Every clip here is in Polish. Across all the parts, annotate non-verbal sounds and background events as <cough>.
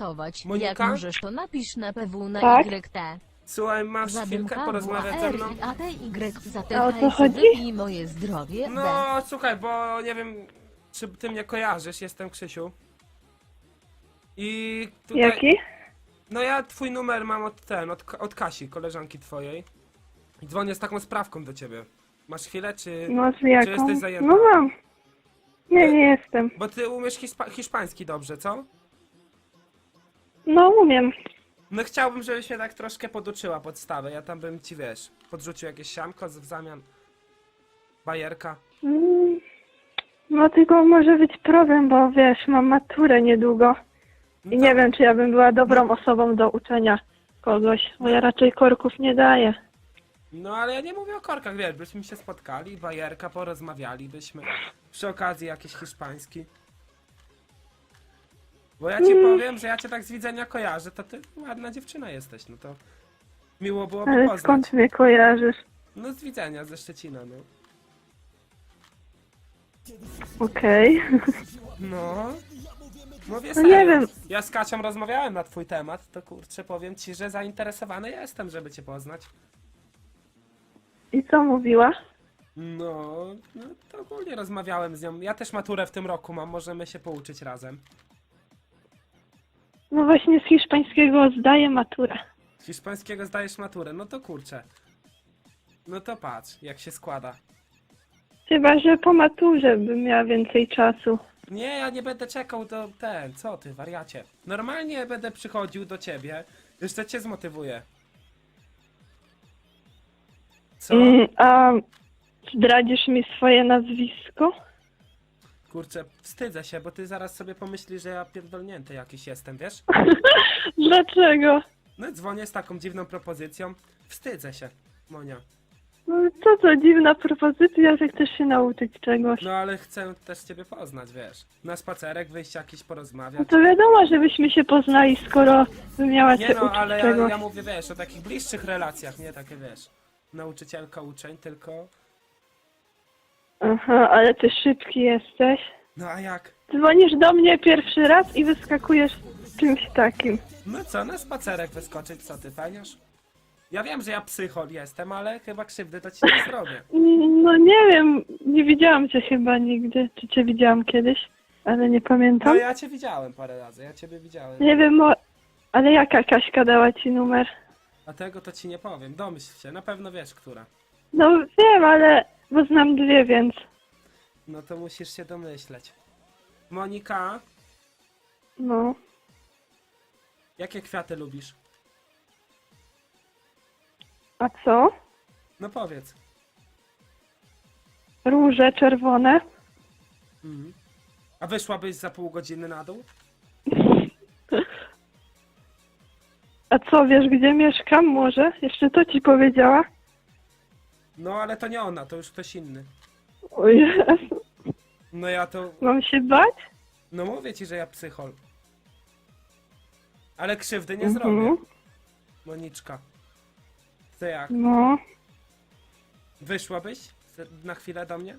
Testować. Jak Monika? możesz to napisz na PW na Tak? YT. Słuchaj, masz chwilkę Zadymka porozmawiać ze mną? Y za A o te co chodzi? i moje zdrowie. B. No, słuchaj, bo nie wiem, czy ty mnie kojarzysz, jestem Krzysiu. I tutaj... Jaki? No ja twój numer mam od ten, od, od Kasi, koleżanki twojej. I dzwonię z taką sprawką do ciebie. Masz chwilę, czy... No z jaką? jesteś zajęta? No mam. Nie, nie jestem. Bo ty umiesz hispa hiszpański dobrze, co? No umiem. No chciałbym, żebyś mnie tak troszkę poduczyła podstawę. Ja tam bym ci, wiesz, podrzucił jakieś siamko z- w zamian. Bajerka. Mm, No tylko może być problem, bo wiesz, mam maturę niedługo. No I nie wiem, czy ja bym była dobrą osobą do uczenia kogoś, bo ja raczej korków nie daję. No ale ja nie mówię o korkach, wiesz, byśmy się spotkali, bajerka, porozmawialibyśmy. Przy okazji jakiś hiszpański. Bo ja ci Mm. powiem, że ja cię tak z widzenia kojarzę, to ty ładna dziewczyna jesteś, no to miło byłoby Ale poznać. skąd mnie kojarzysz? No z widzenia, ze Szczecina, no. Okej. No. Mówię No serio. nie wiem. Ja z Kacią rozmawiałem na twój temat, to kurczę powiem ci, że zainteresowany jestem, żeby cię poznać. I co mówiła? No, no to ogólnie rozmawiałem z nią. Ja też maturę w tym roku mam, możemy się pouczyć razem. No właśnie z hiszpańskiego zdaję maturę. Z hiszpańskiego zdajesz maturę, no to kurczę. No to patrz, jak się składa. Chyba, że po maturze bym miała więcej czasu. Nie, ja nie będę czekał do ten, co ty, wariacie. Normalnie będę przychodził do ciebie, jeszcze cię zmotywuję. Co? Mm, a zdradzisz mi swoje nazwisko? Kurczę, wstydzę się, bo ty zaraz sobie pomyślisz, że ja pierdolnięty jakiś jestem, wiesz? <laughs> Dlaczego? No dzwonię z taką dziwną propozycją. Wstydzę się, Monia. No co to dziwna propozycja, że chcesz się nauczyć czegoś. No ale chcę też ciebie poznać, wiesz. Na spacerek wyjść jakiś No porozmawiać. to wiadomo, żebyśmy się poznali, skoro miała Nie cię no, uczyć ale ja, czegoś. ja mówię, wiesz, o takich bliższych relacjach, nie takie, wiesz, nauczycielka, uczeń, tylko... Aha, ale ty szybki jesteś. No a jak? Dzwonisz do mnie pierwszy raz i wyskakujesz z czymś takim. No co, na spacerek wyskoczyć, co ty, fajniasz? Ja wiem, że ja psychol jestem, ale chyba krzywdy to ci nie <laughs> zrobię. No nie wiem, nie widziałam cię chyba nigdy. Czy cię widziałam kiedyś? Ale nie No pamiętam. ja cię widziałem parę razy, ja ciebie widziałem. Nie wiem, o... ale jaka Kaśka dała ci numer? A tego to ci nie powiem, domyśl się, na pewno wiesz, która. No wiem, ale bo znam dwie, więc. No to musisz się domyśleć. Monika, No. jakie kwiaty lubisz? A co? No powiedz. Róże czerwone? Mhm. A wyszłabyś za pół godziny na dół? <laughs> A co, wiesz gdzie mieszkam może? Jeszcze to ci powiedziała? No ale to nie ona, to już ktoś inny. O Jezu, No ja to... mam się bać? No mówię ci, że ja psychol. Ale krzywdy nie Mhm. zrobię. Moniczka. To jak? No. Wyszłabyś z- na chwilę do mnie?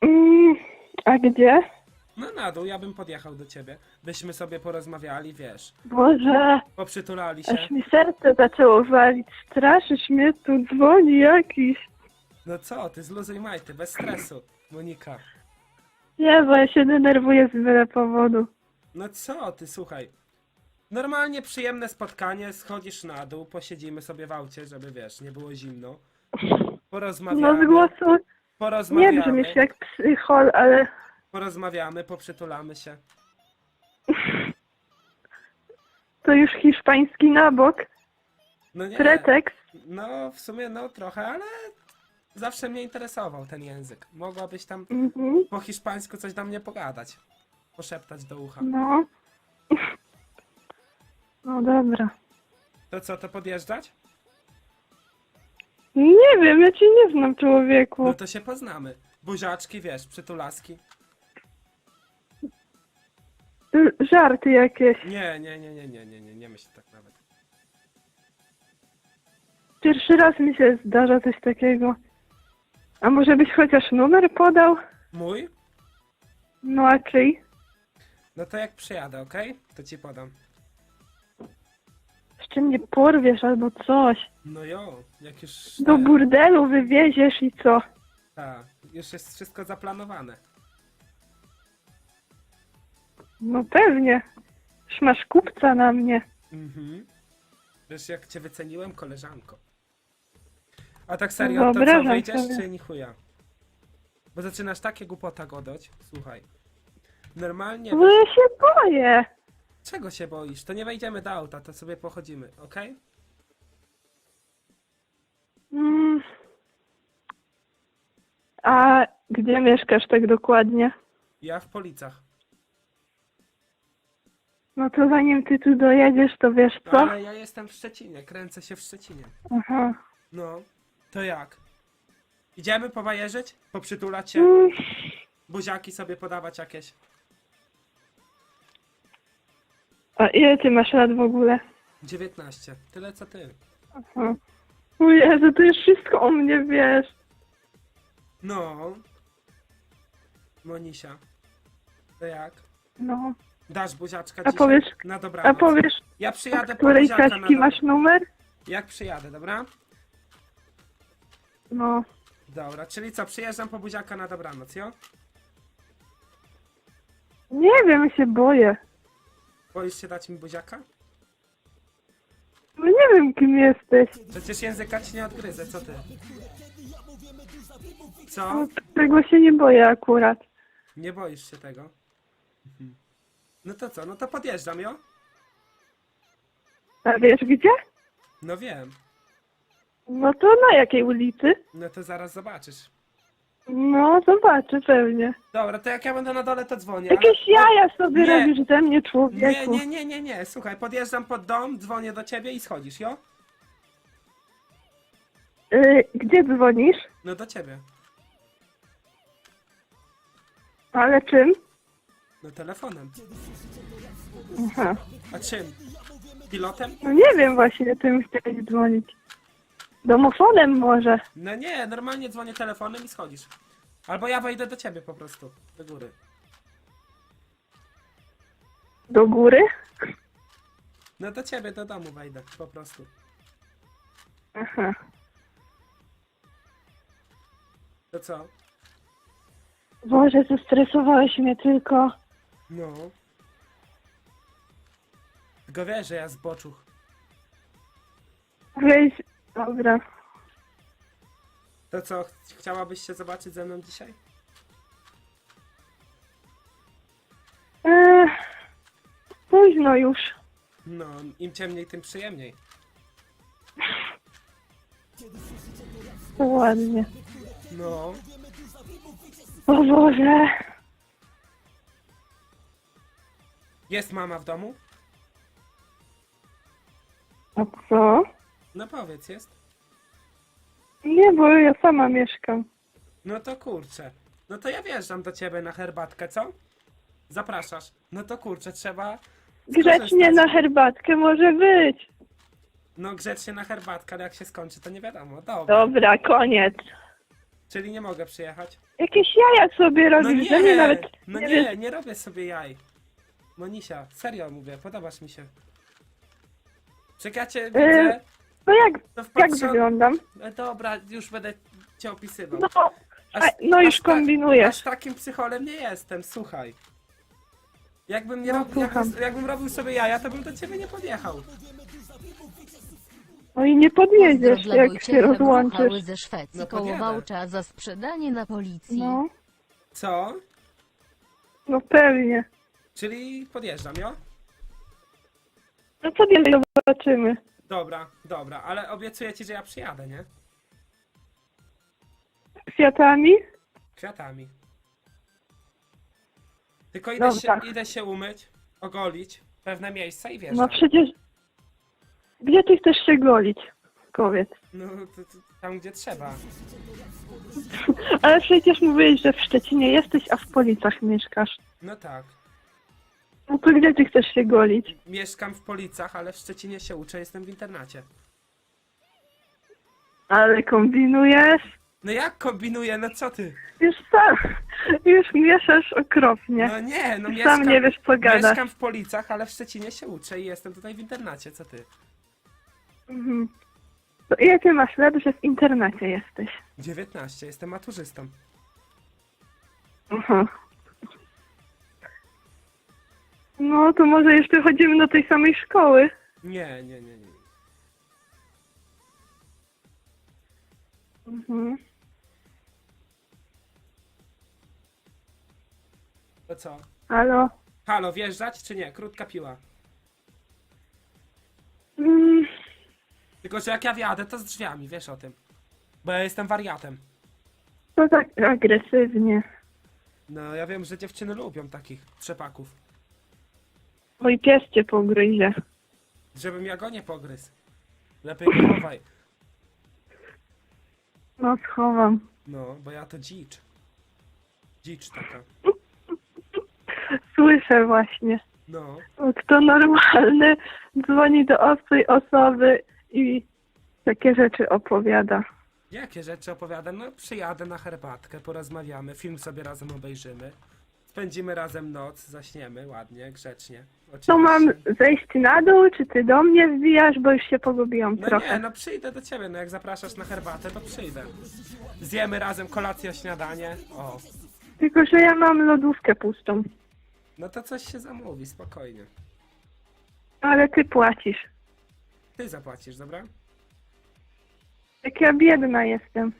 Mm, a gdzie? No na dół, ja bym podjechał do ciebie. Byśmy sobie porozmawiali, wiesz. Boże, Poprzytulali się. aż mi serce zaczęło walić. Straszysz mnie, tu dzwoni jakiś. No co, ty zluzuj majty, bez stresu. Monika. Nie, bo ja się denerwuję z byle powodu. No co ty, słuchaj. Normalnie przyjemne spotkanie, schodzisz na dół, posiedzimy sobie w aucie, żeby wiesz, nie było zimno. No Porozmawiamy. z głosu nie porozmawiamy. brzmisz jak psychol, ale Porozmawiamy, poprzytulamy się. <laughs> to już hiszpański na bok. No nie. Pretekst. No w sumie no trochę, ale zawsze mnie interesował ten język. Mogłabyś tam Mhm. po hiszpańsku coś do mnie pogadać. Poszeptać do ucha. No. <laughs> No dobra. To co, to podjeżdżać? Nie wiem, ja cię nie znam, człowieku. No to się poznamy. Buziaczki, wiesz, przytulaski. Żarty jakieś. Nie, nie, nie, nie, nie, nie, nie, nie myśl tak nawet. Pierwszy raz mi się zdarza coś takiego. A może byś chociaż numer podał? Mój? No a czyj? No to jak przyjadę, okej? To ci podam. Jeszcze mnie porwiesz albo coś. No jo, jak już... Do te- burdelu wywieziesz i co? Ta, już jest wszystko zaplanowane. No pewnie. Już masz kupca na mnie. Mhm. Wiesz jak cię wyceniłem, koleżanko. A tak serio, to co, Wyobrażam wyjdziesz sobie. czy ni chuja? Bo zaczynasz takie głupota godać. Słuchaj. Normalnie... Bo ja się boję. Czego się boisz? To nie wejdziemy do auta, to sobie pochodzimy, okej? Mm. A gdzie mieszkasz tak dokładnie? Ja w Policach. No to zanim ty tu dojedziesz, to wiesz No, co? ale ja jestem w Szczecinie, kręcę się w Szczecinie. Aha. No, to jak? Idziemy powajerzyć? Poprzytulać się? Mm. Buziaki sobie podawać jakieś? A ile ty masz lat w ogóle? 19. Tyle co ty. Aha. O Jezu, ty już wszystko o mnie wiesz. No. Monisia. To jak? No. Dasz buziaczka A dzisiaj? powiesz, Na a dobranoc. powiesz, Ja przyjadę po której buziaka na masz numer? Jak przyjadę, dobra? No. Dobra, czyli co, przyjeżdżam po buziaka na dobranoc, jo? Nie wiem, się boję. Boisz się dać mi buziaka? No nie wiem, kim jesteś. Przecież języka ci nie odgryzę, co ty? Co? No, tego się nie boję akurat. Nie boisz się tego? No to co, no to podjeżdżam, jo? A wiesz gdzie? No wiem. No to na jakiej ulicy? No to zaraz zobaczysz. No, zobaczę pewnie. Dobra, to jak ja będę na dole, to dzwonię. ale- Jakieś jaja sobie Nie. robisz ze mnie, Nie, człowieku. nie, nie, nie, nie. Słuchaj, podjeżdżam pod dom, dzwonię do ciebie i schodzisz, jo? Y, gdzie dzwonisz? No do ciebie. Ale czym? No telefonem. Aha. A czym? Pilotem? No nie wiem właśnie, czym chciałeś dzwonić. Domofonem może. No nie, normalnie dzwonię telefonem i schodzisz. Albo ja wejdę do ciebie po prostu, do góry. Do góry? No do ciebie, do domu wejdę, po prostu. Aha. To co? Boże, zestresowałeś mnie tylko. No. Tylko wiesz, że ja zboczuch. Weź, dobra. To co, ch- chciałabyś się zobaczyć ze mną dzisiaj? Eee, późno już. No, im ciemniej, tym przyjemniej. To ładnie. No. O Boże. Jest mama w domu? A co? No powiedz, jest. Nie, bo ja sama mieszkam. No to kurczę. No to ja wjeżdżam do ciebie na herbatkę, co? Zapraszasz. No to kurczę, trzeba. Grzecznie skorzystać. na herbatkę może być. No grzecznie na herbatkę, ale jak się skończy, to nie wiadomo. Dobra. Dobra, koniec. Czyli nie mogę przyjechać. Jakieś jaja sobie No robisz, że mnie nie, nawet no nie nie, nie robię sobie jaj. Monisia, serio mówię, podobasz mi się. Czekacie, E, widzę. No jak, To jak wyglądam? No dobra, już będę cię opisywał. No, Aż- a, no już aż tak- kombinujesz. Aż takim psycholem nie jestem, słuchaj. Jakbym, nie No, robił, jakbym, słucham. jakbym robił sobie jaja, to bym do ciebie nie podjechał. No i nie podjedziesz, Pozdro dla jak Wojciecha się rozłączysz. Ze Szwecji No koło podjadę. Wałcza za sprzedanie na policji. No, Co? no pewnie. Czyli podjeżdżam, jo? No co dalej zobaczymy. Dobra, dobra, ale obiecuję ci, że ja przyjadę, nie? Kwiatami? Kwiatami. Tylko idę się, idę się umyć, ogolić pewne miejsca i wiesz. No przecież... Gdzie ty chcesz się golić? Powiedz. No, to, to, tam gdzie trzeba. <laughs> Ale przecież mówiłeś, że w Szczecinie jesteś, a w Policach mieszkasz. No tak. No to gdzie ty chcesz się golić? Mieszkam w Policach, ale w Szczecinie się uczę, jestem w internacie. Ale kombinujesz? No jak kombinuję, no co ty? Już sam, już mieszasz okropnie. No nie, no Sam mieszkam, nie wiesz, co gadasz. mieszkam w Policach, ale w Szczecinie się uczę i jestem tutaj w internacie, co ty? Mhm. To ile ty masz lat, że w internacie jesteś? 19, jestem maturzystą. Aha. No, to może jeszcze chodzimy do tej samej szkoły. Nie, nie, nie, nie. Mhm. To co? Halo? Halo, wjeżdżać czy nie? Krótka piła. Mm, Tylko, że jak ja wjadę, to z drzwiami, wiesz o tym. Bo ja jestem wariatem. to tak agresywnie. No, ja wiem, że dziewczyny lubią takich trzepaków. Mój pies cię pogryzie. Żebym ja go nie pogryzł. Lepiej go chowaj. No, schowam. No, bo ja to dzicz. Dzicz taka. Słyszę właśnie. No. No, Kto normalny dzwoni do obcej osoby i takie rzeczy opowiada. Jakie rzeczy opowiadam? No, przyjadę na herbatkę, porozmawiamy, film sobie razem obejrzymy. Spędzimy razem noc, zaśniemy ładnie, grzecznie. Oczywiście. To mam zejść na dół, czy ty do mnie wbijasz, bo już się pogubiłam No trochę. nie, no przyjdę do ciebie, no jak zapraszasz na herbatę, to przyjdę. Zjemy razem kolację, śniadanie. O, Tylko, że ja mam lodówkę pustą. no to coś się zamówi, spokojnie. Ale ty płacisz. Ty zapłacisz, dobra? Jak ja biedna jestem.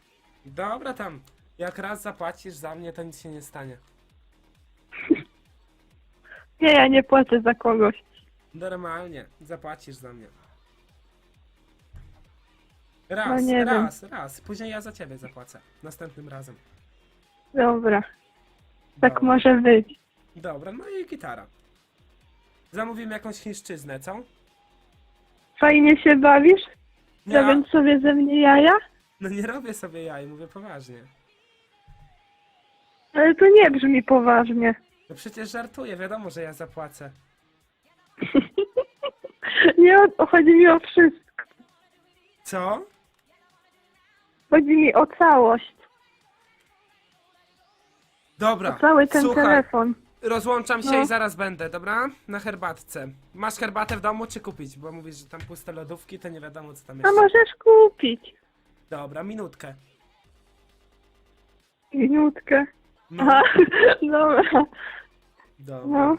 Dobra tam. Jak raz zapłacisz za mnie, to nic się nie stanie. Nie, ja nie płacę za kogoś. Normalnie, zapłacisz za mnie. Raz, No nie wiem. raz, raz. Później ja za ciebie zapłacę. Następnym razem. Dobra, tak Dobra. może być. Dobra, no i gitara. Zamówimy jakąś chińszczyznę, co? Fajnie się bawisz? Nie, Robiąc sobie ze mnie jaja? no nie robię sobie jaj, mówię poważnie. Ale to nie brzmi poważnie. No przecież żartuję, wiadomo, że ja zapłacę. <laughs> Nie o, chodzi mi o wszystko. Co? Chodzi mi o całość. Dobra, O cały ten słuchaj, telefon. rozłączam się No. i zaraz będę, dobra? Na herbatce. Masz herbatę w domu czy kupić? Bo mówisz, że tam puste lodówki, to nie wiadomo co tam A jest. możesz kupić. Dobra, minutkę. Minutkę. No, Aha, <laughs> dobra. dobra. No.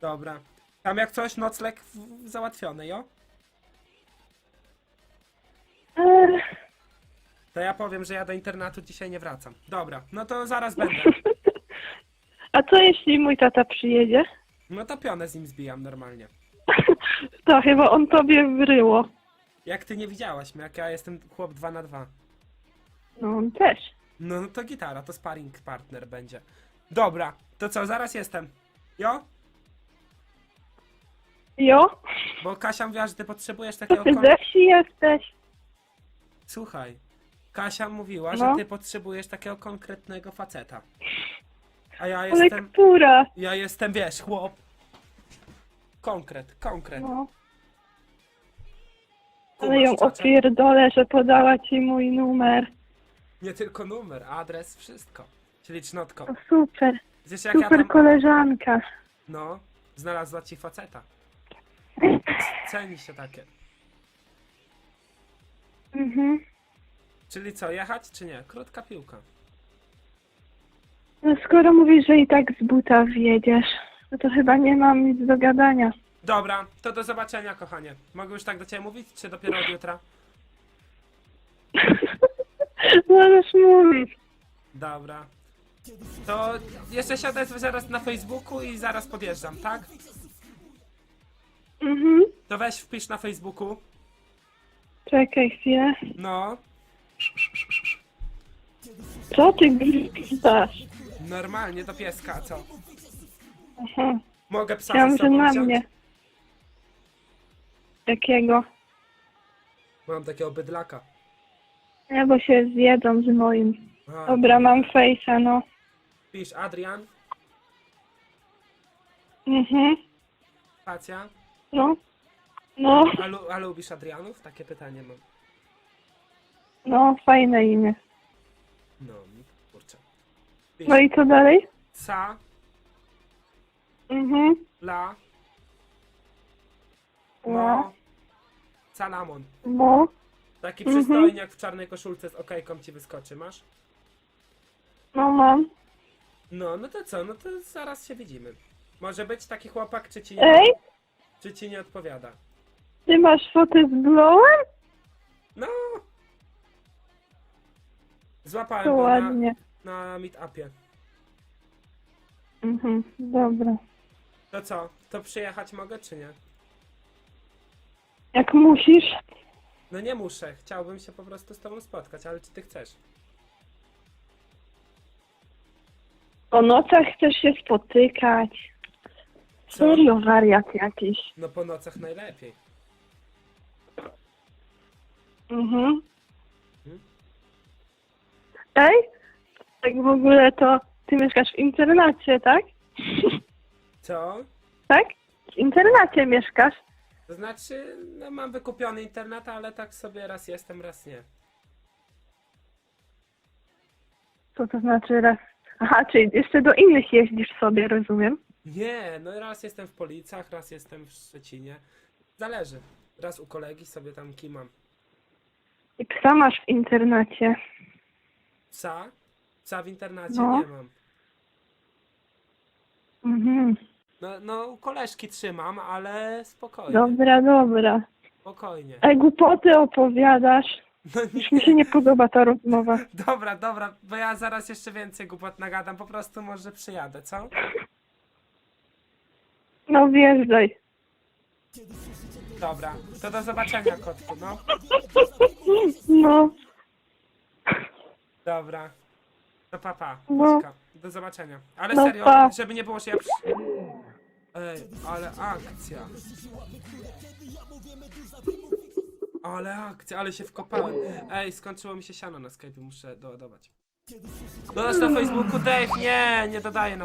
Dobra. Tam jak coś, nocleg w- załatwiony, jo? To ja powiem, że ja do internatu dzisiaj nie wracam. Dobra, no to zaraz będę. <laughs> A co jeśli mój tata przyjedzie? No to pionę z nim zbijam normalnie. <laughs> To chyba on tobie wryło. Jak ty nie widziałaś mnie, jak ja jestem chłop 2 na 2 No on też. No, no to gitara, to sparring partner będzie. Dobra, to co, zaraz jestem. Jo? Jo? Bo Kasia mówiła, że ty potrzebujesz To takiego... ty Kon... ze wsi jesteś? Słuchaj, Kasia mówiła, No. że ty potrzebujesz takiego konkretnego faceta. A ja Ale jestem... która? Ja jestem, wiesz, chłop. Konkret, konkret. No. Kumasz, Ale ją opierdolę, że podała ci mój numer. Nie tylko numer, adres, wszystko. Czyli cznotko. To super. Wiesz jak ja Super tam... koleżanka. No, znalazła ci faceta. Ceni się takie. Mhm. Czyli co, jechać czy nie? Krótka piłka. No skoro mówisz, że i tak z buta wjedziesz, no to chyba nie mam nic do gadania. Dobra, to do zobaczenia, kochanie. Mogę już tak do ciebie mówić, czy dopiero od jutra? <laughs> Możesz mówić. Dobra. To jeszcze się odezwę zaraz na Facebooku i zaraz podjeżdżam, tak? Mhm. To weź wpisz na Facebooku. Czekaj chwilę. No, Co ty gryzasz? normalnie do pieska, a co? Aha. Mogę psa Chciałam, ze że sobą na wziąć? mnie. Jakiego? Mam takiego bydlaka. Nie, bo się zjedzą z moim. Aha, Dobra, mam fejsa, no. Pisz Adrian, Mhm. spacja. No. No, A, lu- a lubisz Adrianów? Takie pytanie mam. no, fajne imię. No, kurczę. No i co dalej? Sa, Mhm. la, No. no, salamon. No. Taki Mhm. przystojniak w czarnej koszulce z okejką ci wyskoczy, masz? No mam. No, no to co, no to zaraz się widzimy. Może być taki chłopak, czy ci nie, Ej, czy ci nie odpowiada? ty masz fotę z blowem? No! Złapałem To go na, ładnie. na meetupie. Mhm. Dobra. To co, to przyjechać mogę, czy nie? Jak musisz. No nie muszę, chciałbym się po prostu z tobą spotkać, ale czy ty chcesz? Po nocach chcesz się spotykać. Co? Serio, wariat jakiś. No po nocach najlepiej. Mhm. Mhm. Ej, tak w ogóle to ty mieszkasz w internacie, tak? Co? Tak? W internacie mieszkasz. To znaczy, no mam wykupiony internet, ale tak sobie raz jestem, raz nie. Co to znaczy raz? Aha, czyli jeszcze do innych jeździsz sobie, rozumiem. Nie, no raz jestem w Policach, raz jestem w Szczecinie. Zależy. Raz u kolegi sobie tam kimam. I psa masz w internacie. Psa? Psa w internacie No. nie mam. Mhm. No, no u koleżki trzymam, ale spokojnie. Dobra, dobra. Spokojnie. Ej, głupoty opowiadasz. No Już mi się nie podoba ta rozmowa. <laughs> Dobra, dobra, bo ja zaraz jeszcze więcej głupot nagadam, po prostu może przyjadę, co? No wjeżdżaj. Dobra, to do zobaczenia, kotku, no. No, Dobra. To papa, No. Do zobaczenia. Ale No serio, pa. żeby nie było, że ja przy... Ej, ale akcja. Ale akcja, ale się wkopałem. Ej, skończyło mi się siano na Skype, muszę doładować. Dodasz na Facebooku, Dave? Nie, nie dodaję na